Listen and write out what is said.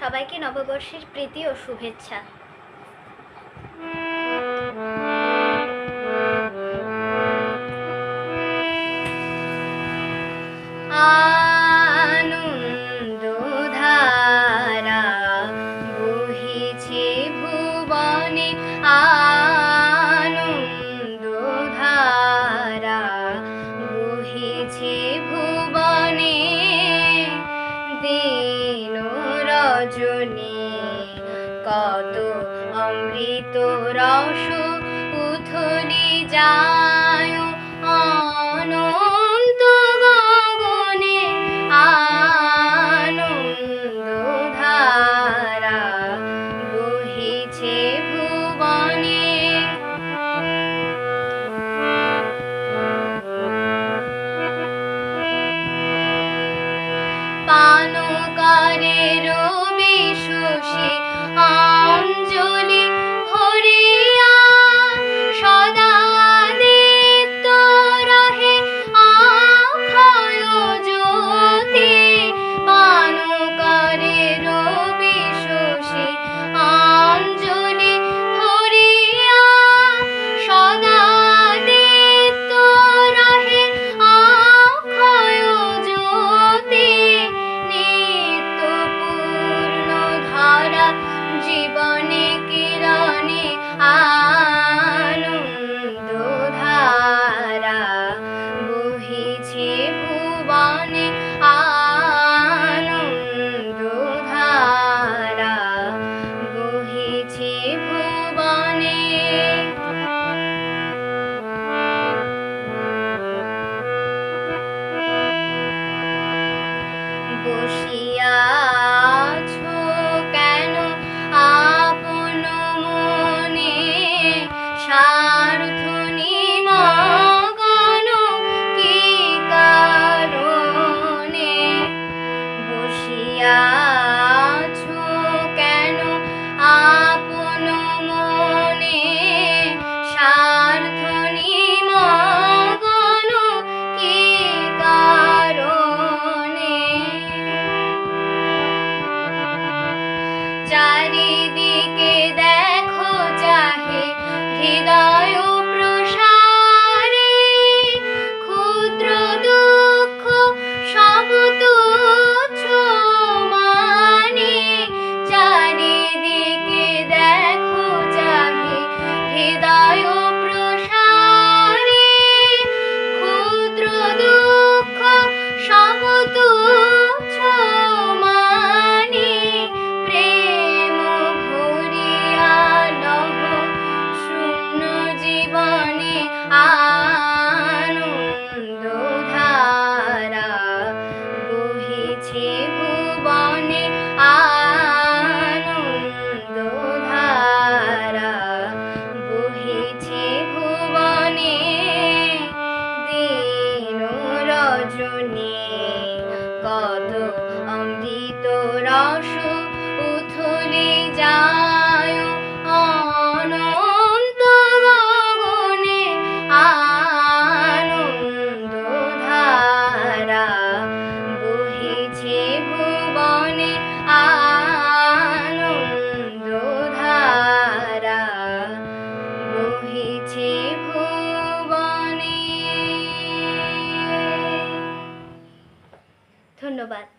সবাইকে নববর্ষের প্রীতি ও শুভেচ্ছা। রজনী কত অমৃত রস উথলি যা চারিদিকে দেখো চাহে হৃদয় ধন্যবাদ